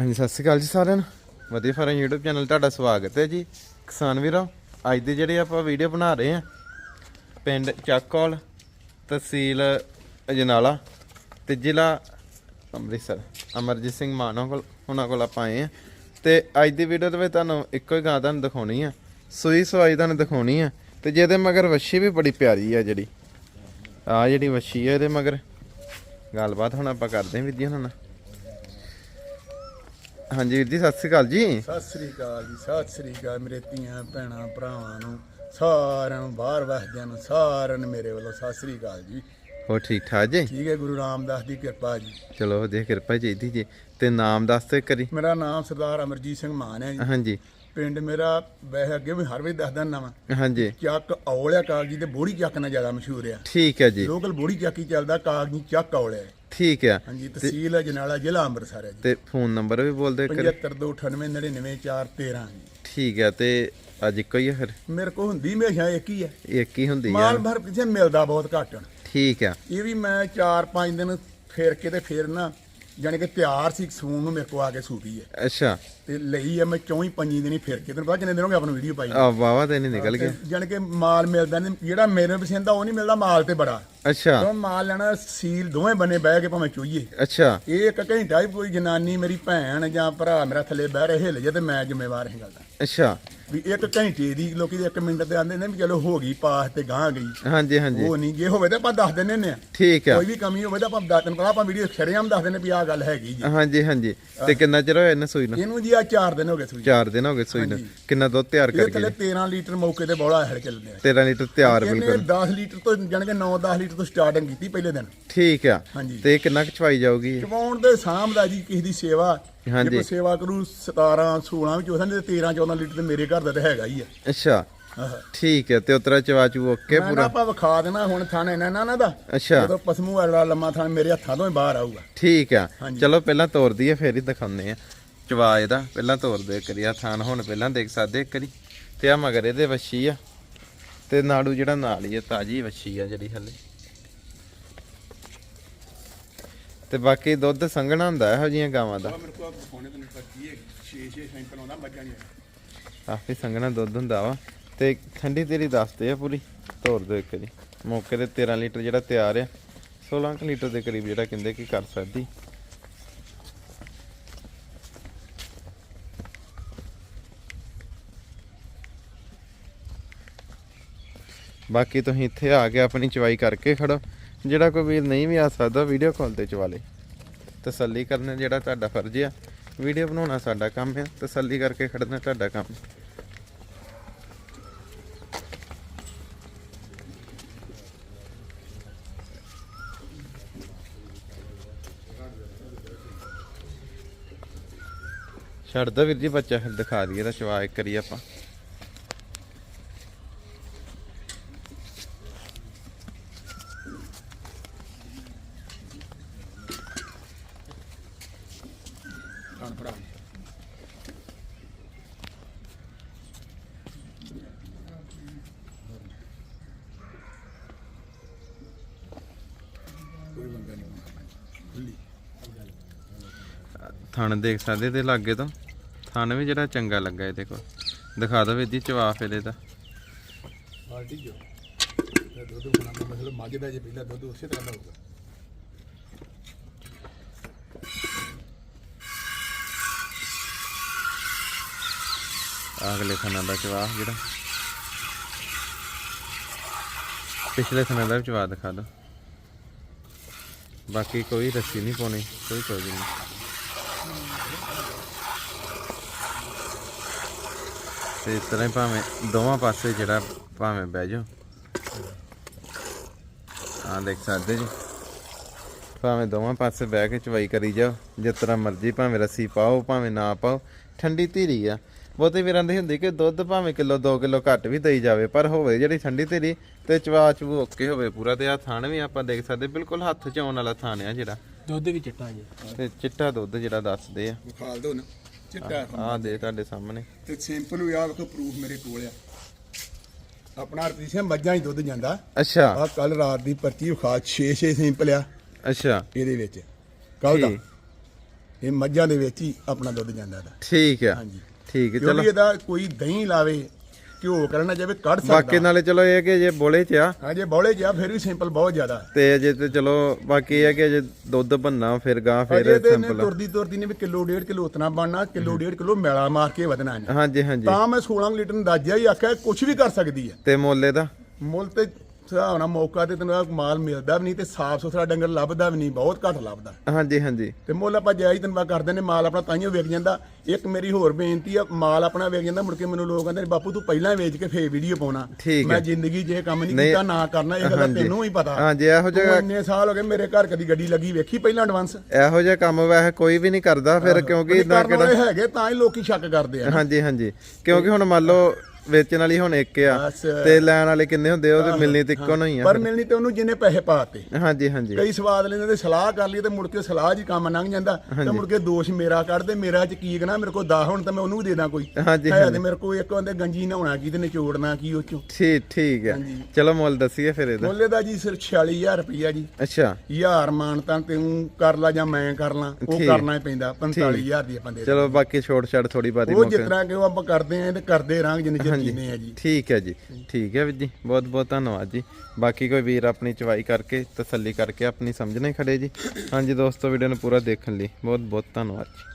ਹਾਂਜੀ, ਸਤਿ ਸ਼੍ਰੀ ਅਕਾਲ ਜੀ ਸਾਰਿਆਂ ਨੂੰ। ਵਧੀਆ ਫਾਰਮ YouTube ਚੈਨਲ ਤੁਹਾਡਾ ਸਵਾਗਤ ਹੈ ਜੀ। ਕਿਸਾਨ ਵੀਰੋ, ਅੱਜ ਦੀ ਜਿਹੜੀ ਆਪਾਂ ਵੀਡੀਓ ਬਣਾ ਰਹੇ ਹਾਂ, ਪਿੰਡ ਚੱਕੌਲ, ਤਹਿਸੀਲ ਅਜਨਾਲਾ ਤੇ ਜ਼ਿਲ੍ਹਾ ਅੰਮ੍ਰਿਤਸਰ। ਅਮਰਜੀਤ ਸਿੰਘ ਮਾਨੋ ਕੋਲ, ਉਹਨਾਂ ਕੋਲ ਆਪਾਂ ਆਏ ਹਾਂ। ਤੇ ਅੱਜ ਦੀ ਵੀਡੀਓ ਦੇ ਵਿੱਚ ਤੁਹਾਨੂੰ ਇੱਕੋ ਹੀ ਗਾਂ ਤੁਹਾਨੂੰ ਦਿਖਾਉਣੀ ਆ। ਸੂਈ ਸਵਾਈ ਤੁਹਾਨੂੰ ਦਿਖਾਉਣੀ ਆ। ਤੇ ਜਿਹਦੇ ਮਗਰ ਵੱਛੀ ਵੀ ਬੜੀ ਪਿਆਰੀ ਆ ਜਿਹੜੀ। ਆ ਜਿਹੜੀ ਵੱਛੀ ਆ ਇਹਦੇ ਮਗਰ। ਗੱਲਬਾਤ ਹੁਣ ਆਪਾਂ ਕਰਦੇ ਹਾਂ ਵੀਰ ਉਹਨਾਂ ਨਾਲ। ਹਾਂਜੀ ਵੀਰ ਜੀ ਸਤਿ ਸ਼੍ਰੀ ਅਕਾਲ ਜੀ। ਸਤਿ ਸ੍ਰੀ ਅਕਾਲ ਜੀ ਸਤਿ ਸ੍ਰੀ ਅਕਾਲ ਮੇਰੇ ਧੀਆਂ ਭੈਣਾਂ ਭਰਾਵਾਂ ਨੂੰ ਸਾਰਿਆਂ ਨੂੰ ਬਾਹਰ ਵਸਦਿਆਂ ਨੂੰ ਸਾਰਿਆਂ ਨੂੰ ਮੇਰੇ ਵੱਲੋਂ ਸਤਿ ਸ੍ਰੀ ਅਕਾਲ ਜੀ। ਹੋ ਠੀਕ ਠਾਕ ਜੀ? ਠੀਕ ਹੈ ਗੁਰੂ ਰਾਮਦਾਸ ਦੀ ਕਿਰਪਾ ਜੀ। ਚਲੋ ਵਧੀਆ ਕਿਰਪਾ ਚਾਹੀਦੀ ਜੀ। ਤੇ ਨਾਮ ਦੱਸ ਤੇ ਕਰੀ ਮੇਰਾ ਨਾਮ ਸਰਦਾਰ ਅਮਰਜੀਤ ਸਿੰਘ ਮਾਨ ਹੈ ਜੀ। ਹਾਂਜੀ। ਪਿੰਡ ਮੇਰਾ ਵੈਸੇ ਅੱਗੇ ਵੀ ਹਰ ਵੇਲੇ ਦੱਸਦਾ ਨਵਾਂ ਹਾਂਜੀ। ਚੱਕ ਔਲਿਆ ਕਾਗਜੀ ਤੇ ਬੋੜੀ ਚੱਕ ਨਾਲ ਜ਼ਿਆਦਾ ਮਸ਼ਹੂਰ ਆ। ਠੀਕ ਹੈ ਜੀ। ਲੋਕਲ ਬੋੜੀ ਚੱਕੀ ਚੱਲਦਾ ਕਾਗਜੀ ਚੱਕ ਔਲਿਆ ਠੀਕ ਹੈ। ਹਾਂਜੀ ਤਹਿਸੀਲ ਜਨਾਲਾ ਜ਼ਿਲ੍ਹਾ ਅੰਮ੍ਰਿਤਸਰ ਹੈ ਜੀ। ਤੇ ਫੋਨ ਨੰਬਰ ਵੀ ਬੋਲ ਦੇ ਕਰੀ 7529999413 ਜੀ। ਠੀਕ ਹੈ ਤੇ ਅੱਜ ਇੱਕੋ ਹੀ ਹੈ ਫਿਰ? ਮੇਰੇ ਕੋ ਹੁੰਦੀ ਹਮੇਸ਼ਾ ਇੱਕ ਹੀ ਹੈ। ਇੱਕ ਹੀ ਹੁੰਦੀ ਆ। ਮਾਲ ਭਰ ਪਿੱਛੇ ਮਿਲਦਾ ਬਹੁਤ ਘੱਟ। ਠੀਕ ਆ ਇਹ ਵੀ ਮੈਂ 4-5 ਦਿਨ ਫੇਰ ਕੇ ਤੇ ਫੇਰ ਨਾ ਜਾਣੀ ਕਿ ਤਿਆਰ ਸੀ ਸੂਣ ਨੂੰ ਮੇਰੇ ਕੋ ਆ ਕੇ ਸੂਪੀ ਹੈ। ਅੱਛਾ। ਤੇ ਲਈ ਆ ਮੈਂ ਚੌਂ ਹੀ ਪੰਜੀ ਦਿਨ ਫੇਰ ਕੇ ਤੈਨੂੰ ਪਤਾ ਕਿੰਨੇ ਦਿਨ ਹੋ ਗਏ ਆਪਣੀ ਵੀਡੀਓ ਪਾਈ ਆ ਵਾਵਾ ਤੇ ਨਹੀਂ ਨਿਕਲ ਗਿਆ ਜਾਣੀ ਕਿ ਮਾਲ ਮਿਲਦਾ ਨਹੀਂ ਜਿਹੜਾ ਮੇਰੇ ਪਸੰਦ ਆ ਉਹ ਨਹੀਂ ਮਿਲਦਾ ਮਾਲ ਤੇ ਬੜਾ। ਅੱਛਾ। ਉਹ ਮਾਲ ਲੈਣਾ ਸੀਲ ਦੋਵੇਂ ਬੰਨੇ ਬਹਿ ਕੇ ਭਾਵੇਂ ਚੋਈਏ। ਅੱਛਾ। ਇਹ ਇੱਕ ਘੰਟਾ ਹੀ ਕੋਈ ਜਨਾਨੀ ਮੇਰੀ ਭੈਣ ਜਾਂ ਭਰਾ ਮੇਰਾ ਥੱਲੇ ਬਹਿ ਰਹੇ ਹਿੱਲ ਜੇ ਤੇ ਮੈਂ ਜ਼ਿੰਮੇਵਾਰ ਹਾਂ ਗੱਲ ਦਾ। ਅੱਛਾ। ਵੀ ਇੱਕ ਘੰਟੇ ਦੀ ਲੋਕੀ ਦੇ 1 ਮਿੰਟ ਤੇ ਆਂਦੇ ਨੇ ਵੀ ਚਲੋ ਹੋ ਗਈ ਪਾਸ ਤੇ ਗਾਂ ਗਈ। ਹਾਂਜੀ ਹਾਂਜੀ। ਉਹ ਨਹੀਂ ਜੇ ਹੋਵੇ ਤਾਂ ਆਪਾਂ ਦੱਸ ਦਿੰਦੇ ਨੇ ਠੀਕ ਆ। ਕੋਈ ਵੀ ਕਮੀ ਹੋਵੇ ਤਾਂ ਆਪਾਂ ਦੱਸ ਦਿਨ ਆਪਾਂ ਵੀਡੀਓ ਸ਼ਰੇਆਮ ਦੱਸ ਦਿੰਦੇ ਵੀ ਆਹ ਗੱਲ ਹੈਗੀ ਜੀ। ਹਾਂਜੀ ਹਾਂਜੀ। ਤੇ ਕਿੰਨਾ ਚਿਰ ਹੋਇਆ ਇਹਨੇ ਸੂਈ ਨੂੰ? ਇਹਨੂੰ ਜੀ ਆ 4 ਦਿਨ ਹੋ ਗਏ ਸੂਈ 4 ਦਿਨ ਹੋ ਗਏ ਸੂਈ ਨੂੰ ਹਾਂਜੀ। ਕਿੰਨਾ ਦੁੱਧ ਤਿਆਰ ਇਹ ਕਰ ਥੱਲੇ ਗਏ 13 ਲੀਟਰ ਮੌਕੇ ਤੇ ਬੋਲਾ ਹੜ ਚੱਲਦੇ ਆ। 13 ਲੀਟਰ ਤਿਆਰ ਇਹਨੇ ਬਿਲਕੁਲ। 10 ਲੀਟਰ ਤੋਂ ਜਾਣੀ ਕਿ 9-10 ਲੀਟਰ ਤੋਂ ਸਟਾਰਟਿੰਗ ਕੀਤੀ ਪਹਿਲੇ ਦਿਨ। ਠੀਕ ਆ। ਹਾਂਜੀ। ਤੇ ਕਿੰਨਾ ਕੁ ਚਵਾਈ ਜਾਊਗੀ? ਚਵਾਉਣ ਦੇ ਸਾਹਮਣੇ ਜੀ ਕਿਸੇ ਦੀ ਸੇਵਾ। ਹਾਂਜੀ। ਜੇ ਕੋਈ ਸੇਵਾ ਕਰੂ 17 16 ਵਿੱਚ ਉਹਦਾਂ ਤੇ 13 14 ਲੀਟਰ ਤੇ ਮੇਰੇ ਘਰ ਦਾ ਤੇ ਹੈਗਾ ਹੀ ਆ। ਅੱਛਾ। ਆਹ। ਠੀਕ ਹੈ ਤੇ ਉਤਰਾ ਚਵਾਚੂ ਓਕੇ ਮੈਂ ਨਾ ਪੂਰਾ ਆਪਾਂ ਵਿਖਾ ਦੇਣਾ ਹੁਣ ਥਾਣ ਇਹਨਾਂ ਨਾ ਦਾ। ਅੱਛਾ। ਜਦੋਂ ਪਸਮੂ ਵਾਲਾ ਲੰਮਾ ਥਾਣ ਮੇਰੇ ਹੱਥਾਂ ਤੋਂ ਹੀ ਬਾਹਰ ਆਊਗਾ। ਠੀਕ ਆ। ਹਾਂਜੀ। ਚਲੋ ਪਹਿਲਾਂ ਤੋਰ ਦਈਏ ਫੇਰ ਹੀ ਦਿਖਾਉਂਦੇ ਆ। ਚਵਾ ਇਹਦਾ ਪਹਿਲਾਂ ਤੋਰ ਦੇ ਕਰੀਆ ਥਾਨ ਹੁਣ ਪਹਿਲਾਂ ਦੇਖ ਸਕਦੇ ਇੱਕ ਵਾਰੀ। ਤੇ ਆ ਮਗਰ ਇਹਦੇ ਵੱਛੀ ਆ। ਤੇ ਨਾੜੂ ਜਿਹੜਾ ਨਾਲ ਹੀ ਆ ਤਾਜੀ ਵੱਛੀ ਆ ਜਿਹੜੀ ਹਲੇ। ਤੇ ਬਾਕੀ ਦੁੱਧ ਸੰਘਣਾ ਹੁੰਦਾ ਇਹੋ ਜੀਆਂ ਗਾਵਾਂ ਦਾ। ਮੇਰੇ ਕੋਲ ਫੋਨੇ ਤੋਂ ਪੱਕੀ ਹੈ 6-6 ਸੈਂਪਲ ਆਉਂਦਾ ਮੱਝਾਂ ਨਹੀਂ ਕਾਫੀ ਸੰਘਣਾ ਦੁੱਧ ਹੁੰਦਾ ਵਾ। ਤੇ ਠੰਡੀ ਤੇਰੀ ਦੱਸਦੇ ਆ ਪੂਰੀ ਤੋਰ ਦਿਓ ਇੱਕ ਵਾਰੀ। ਮੌਕੇ ਤੇ 13 ਲੀਟਰ ਜਿਹੜਾ ਤਿਆਰ ਆ 16 ਕੁ ਲੀਟਰ ਦੇ ਕਰੀਬ ਜਿਹੜਾ ਕਹਿੰਦੇ ਕਿ ਕਰ ਸਕਦੀ। ਬਾਕੀ ਤੁਸੀਂ ਇੱਥੇ ਆ ਕੇ ਆਪਣੀ ਚਵਾਈ ਕਰਕੇ ਖੜੋ। ਜਿਹੜਾ ਕੋਈ ਵੀਰ ਨਹੀਂ ਵੀ ਆ ਸਕਦਾ ਵੀਡੀਓ ਕਾਲ ਤੇ ਚਵਾ ਲੇ। ਤਸੱਲੀ ਕਰਨਾ ਜਿਹੜਾ ਤੁਹਾਡਾ ਫਰਜ਼ ਆ। ਵੀਡੀਓ ਬਣਾਉਣਾ ਸਾਡਾ ਕੰਮ ਹੈ ਤਸੱਲੀ ਕਰਕੇ ਖੜਨਾ ਤੁਹਾਡਾ ਕੰਮ। ਛੱਡ ਦੋ ਵੀਰ ਜੀ, ਬੱਚਾ ਫਿਰ ਦਿਖਾ ਦਈਏ ਤਾਂ ਚਵਾ ਇੱਕ ਕਰੀ ਆਪਾਂ। ਖਾਣ ਖੁੱਲੀ। ਥਣ ਦੇਖ ਸਕਦੇ ਤੇ ਲਾਗੇ ਤੋਂ? ਥਣ ਵੀ ਜਿਹੜਾ ਚੰਗਾ ਲੱਗਾ ਇਹਦੇ ਕੋਲ। ਦਿਖਾ ਦੋ ਜੀ ਚਵਾ ਫਿਰ ਇਹਦਾ ਬਾਲਟੀ ਜੋ ਦੁੱਧ ਬਣਾਉਣਾ ਮਤਲਬ ਮੱਝ ਦਾ ਜੇ ਪਹਿਲਾਂ ਦੁੱਧ ਉਸੇ ਤਰ੍ਹਾਂ ਦਾ ਹੋਊਗਾ। ਅਗਲੇ ਥਣਾਂ ਦਾ ਚਵਾ ਜਿਹੜਾ। ਪਿਛਲੇ ਥਣਾਂ ਦਾ ਵੀ ਚਵਾ ਦਿਖਾ ਦਿਓ ਬਾਕੀ ਕੋਈ ਰੱਸੀ ਨਹੀਂ ਪਾਉਣੀ, ਕੋਈ ਕੋਈ ਨਹੀਂ। ਤੇ ਇਸ ਤਰ੍ਹਾਂ ਭਾਵੇਂ ਦੋਵਾਂ ਪਾਸੇ ਜਿਹੜਾ ਭਾਵੇਂ ਬਹਿ ਜਾਓ। ਆ ਦੇਖ ਸਕਦੇ ਜੀ। ਭਾਵੇਂ ਦੋਵਾਂ ਪਾਸੇ ਬਹਿ ਕੇ ਚਵਾਈ ਕਰੀ ਜਾਓ, ਜਿਸ ਤਰ੍ਹਾਂ ਮਰਜ਼ੀ ਭਾਵੇਂ ਰੱਸੀ ਪਾਓ, ਭਾਵੇਂ ਨਾ ਪਾਓ। ਠੰਡੀ ਧੀਰੀ ਆ। ਬਹੁਤੇ ਵੀਰਾਂ ਦੀ ਹੁੰਦੀ ਕਿ ਦੁੱਧ ਭਾਵੇਂ ਕਿਲੋ 2 ਕਿਲੋ ਘੱਟ ਵੀ ਦੇਈ ਜਾਵੇ ਪਰ ਹੋਵੇ ਜਿਹੜੀ ਠੰਡੀ ਧੀਰੀ ਤੇ ਚਵਾ ਚਵੂ ਓਕੇ ਹੋਵੇ ਪੂਰਾ ਤੇ ਆ ਥਾਣ ਵੀ ਆਪਾਂ ਦੇਖ ਸਕਦੇ ਬਿਲਕੁਲ ਹੱਥ ਚ ਆਉਣ ਵਾਲਾ ਥਾਣ ਆ ਜਿਹੜਾ। ਦੁੱਧ ਵੀ ਚਿੱਟਾ ਜੀ। ਤੇ ਚਿੱਟਾ ਦੁੱਧ ਜਿਹੜਾ ਦੱਸਦੇ ਆ। ਵਿਖਾਲ ਦੋ ਨਾ ਚਿੱਟਾ ਆ ਦੇ ਤੁਹਾਡੇ ਸਾਹਮਣੇ। ਤੇ ਸਿੰਪਲ ਵੀ ਆ ਵੇਖੋ ਪ੍ਰੂਫ ਮੇਰੇ ਕੋਲ ਆ। ਆਪਣਾ ਰਤੀਸ਼ਾ ਮੱਝਾਂ ਹੀ ਦੁੱਧ ਜਾਂਦਾ। ਅੱਛਾ। ਆ ਕੱਲ ਰਾਤ ਦੀ ਪਰਚੀ ਵਿਖਾ 6-6 ਸਿੰਪਲ ਆ। ਅੱਛਾ। ਇਹਦੇ ਵਿੱਚ। ਕੱਲ ਦਾ। ਠੀਕ। ਇਹ ਮੱਝਾਂ ਦੇ ਵਿੱਚ ਹੀ ਆਪਣਾ ਦੁੱਧ ਜਾਂਦਾ ਦਾ ਠੀਕ ਆ। ਹਾਂਜੀ। ਠੀਕ ਹੈ ਚਲੋ। ਇਹਦਾ ਕੋਈ ਦਹੀਂ ਲਾਵੇ ਘਿਓ ਕਰਨਾ ਜਾਵੇ ਕੱਢ ਬਾਕੀ ਸਕਦਾ ਨਾਲੇ ਚਲੋ ਇਹ ਕਿ ਜੇ ਬੋਲੇ ਚ ਆ ਹਾਂ ਜੇ ਬੌਲੇ ਜਿਆ ਫਿਰ ਵੀ ਸਿੰਪਲ ਬਹੁਤ ਜ਼ਿਆਦਾ। ਤੇ ਅਜੇ ਤੇ ਚਲੋ ਬਾਕੀ ਇਹ ਹੈ ਕਿ ਅਜੇ ਦੁੱਧ ਬੰਨਾ ਫਿਰ ਗਾਂ ਫਿਰ ਸਿੰਪਲ ਤੁਰਦੀ ਤੁਰਦੀ ਨੇ ਵੀ ਕਿਲੋ ਡੇਢ ਕਿਲੋ ਉਤਨਾ ਬਣਨਾ ਕਿਲੋ ਡੇਢ ਕਿਲੋ ਮੈਲਾ ਮਾਰ ਕੇ ਵਧਣਾ ਹਾਂਜੀ ਹਾਂਜੀ। ਤਾਂ ਮੈਂ 16 ਲੀਟਰ ਨੂੰ ਦਾਜਿਆ ਹੀ ਆਖਿਆ ਕੁਝ ਵੀ ਕਰ ਸਕਦੀ ਹੈ। ਤੇ ਮੁੱਲ ਇਹਦਾ? ਮੁੱਲ ਤੇ ਹਿਸਾਬ ਨਾਲ ਮੌਕਾ ਤੇ ਤੈਨੂੰ ਆਹ ਮਾਲ ਮਿਲਦਾ ਵੀ ਨਹੀਂ ਤੇ ਸਾਫ਼ ਸੁਥਰਾ ਡੰਗਰ ਲੱਭਦਾ ਵੀ ਨਹੀਂ ਬਹੁਤ ਘੱਟ ਲੱਭਦਾ। ਹਾਂਜੀ ਹਾਂਜੀ। ਤੇ ਮੁੱਲ ਆਪਾਂ ਜਾਇਜ਼ ਤੈਨੂੰ ਮੈਂ ਕਰਦੇ ਨੇ ਮਾਲ ਆਪਣਾ ਤਾਈਓ ਵਿਕ ਜਾਂਦਾ। ਇੱਕ ਮੇਰੀ ਹੋਰ ਬੇਨਤੀ ਆ ਮਾਲ ਆਪਣਾ ਵਿਕ ਜਾਂਦਾ ਮੁੜ ਕੇ ਮੈਨੂੰ ਲੋਕ ਕਹਿੰਦੇ ਨੇ ਬਾਪੂ ਤੂੰ ਪਹਿਲਾਂ ਵੇਚ ਕੇ ਫੇਰ ਵੀਡੀਓ ਪਾਉਣਾ। ਠੀਕ ਮੈਂ ਜ਼ਿੰਦਗੀ 'ਚ ਇਹ ਕੰਮ ਨਹੀਂ ਕੀਤਾ ਨਾ ਕਰਨਾ ਇਹ ਗੱਲ ਹਾਂਜੀ। ਤੈਨੂੰ ਹੀ ਪਤਾ। ਹਾਂਜੀ ਇਹੋ ਤੂੰ ਜਿਹਾ ਇੰਨੇ ਸਾਲ ਹੋ ਗਏ ਮੇਰੇ ਘਰ ਕਦੀ ਗੱਡੀ ਲੱਗੀ ਵੇਖੀ ਪਹਿਲਾਂ ਐਡਵਾਂਸ ਇਹੋ ਜਿਹਾ ਕੰਮ ਵੈਸੇ ਕੋਈ ਵੀ ਨਹੀਂ ਕਰਦਾ ਫਿਰ ਕਿਉਂਕਿ ਇਦਾਂ ਕਰਨ ਵਾਲੇ ਹੈਗੇ ਤਾਂ ਹੀ ਲੋਕੀ ਸ਼ੱਕ ਕਰਦੇ ਆ ਹਾਂਜੀ ਹਾਂਜੀ। ਕਿਉਂਕਿ ਹੁਣ ਮੰਨ ਲਓ ਵੇਚਣ ਵਾਲੀ ਹੁਣ ਇੱਕ ਆ। ਬਸ। ਤੇ ਲੈਣ ਵਾਲੇ ਕਿੰਨੇ ਹੁੰਦੇ ਉਹ ਤੇ ਮਿਲਣੀ ਤੇ ਇੱਕੋ ਨਹੀਂ ਆ। ਪਰ ਮਿਲਣੀ ਤੇ ਉਹਨੂੰ ਜਿਹਨੇ ਪੈਸੇ ਪਾਤੇ ਹਾਂਜੀ ਹਾਂਜੀ। ਕਈ ਸਵਾਦ ਲੈਂਦੇ ਤੇ ਸਲਾਹ ਕਰ ਲਈ ਤੇ ਮੁੜ ਕੇ ਸਲਾਹ ਹੀ ਕੰਮ ਲੰਘ ਜਾਂਦਾ। ਤੇ ਮੁੜ ਕੇ ਦੋਸ਼ ਮੇਰਾ ਕੱਢਦੇ ਮੇਰਾ ਚ ਕੀ ਕਹਣਾ ਮੇਰੇ ਕੋਲ 10 ਹੁਣ ਤਾਂ ਮੈਂ ਉਹਨੂੰ ਵੀ ਦੇ ਦਾਂ ਕੋਈ। ਹਾਂਜੀ ਹੈ ਤੇ ਮੇਰੇ ਕੋਲ ਇੱਕ ਹੁੰਦੇ ਗੰਜੀ ਨਹਾਉਣਾ ਕੀ ਤੇ ਨਿਚੋੜਨਾ ਕੀ ਉਹ ਚੋਂ ਠੀਕ ਠੀਕ ਹੈ ਚਲੋ ਮੁੱਲ ਦੱਸੀਏ ਫਿਰ ਇਹਦਾ। ਮੁੱਲੇ ਦਾ ਜੀ ਸਿਰ 46000 ਰੁਪਈਆ ਜੀ। ਅੱਛਾ। ਹਜ਼ਾਰ ਮਾਨ ਤਾਂ ਤੂੰ ਕਰ ਲਾ ਜਾਂ ਮੈਂ ਕਰ ਲਾਂ ਉਹ ਠੀਕ। ਕਰਨਾ ਹੀ ਪੈਂਦਾ 45000 ਦੀ ਆਪਾਂ ਦੇ ਚਲੋ ਬਾਕੀ ਛੋਟ ਛੜ ਥੋੜੀ ਬਾਤੀ ਉਹ ਮੌਕੇ ਕਿ ਉਹ ਆਪਾਂ ਕਰਦੇ ਆਂ ਤੇ ਕਰਦੇ ਰਹਾਂਗੇ ਜਿੰਨੇ ਚਿਰ ਜੀਨੇ ਆ ਜੀ? ਠੀਕ ਹੈ ਜੀ। ਠੀਕ ਹੈ ਵੀਰ ਜੀ। ਬਹੁਤ ਬਹੁਤ ਧੰਨਵਾਦ ਜੀ। ਬਾਕੀ ਕੋਈ ਵੀਰ ਆਪਣੀ ਚਵਾਈ ਕਰਕੇ ਤਸੱਲੀ ਕਰਕੇ ਆਪਣੀ ਸਮਝਣੇ ਖੜੇ ਜੀ। ਹਾਂਜੀ ਦੋਸਤੋ ਵੀਡੀਓ ਨੂੰ ਪੂਰਾ ਦੇਖਣ ਲਈ ਬਹੁਤ ਬਹੁਤ ਧੰਨਵਾਦ ਜੀ।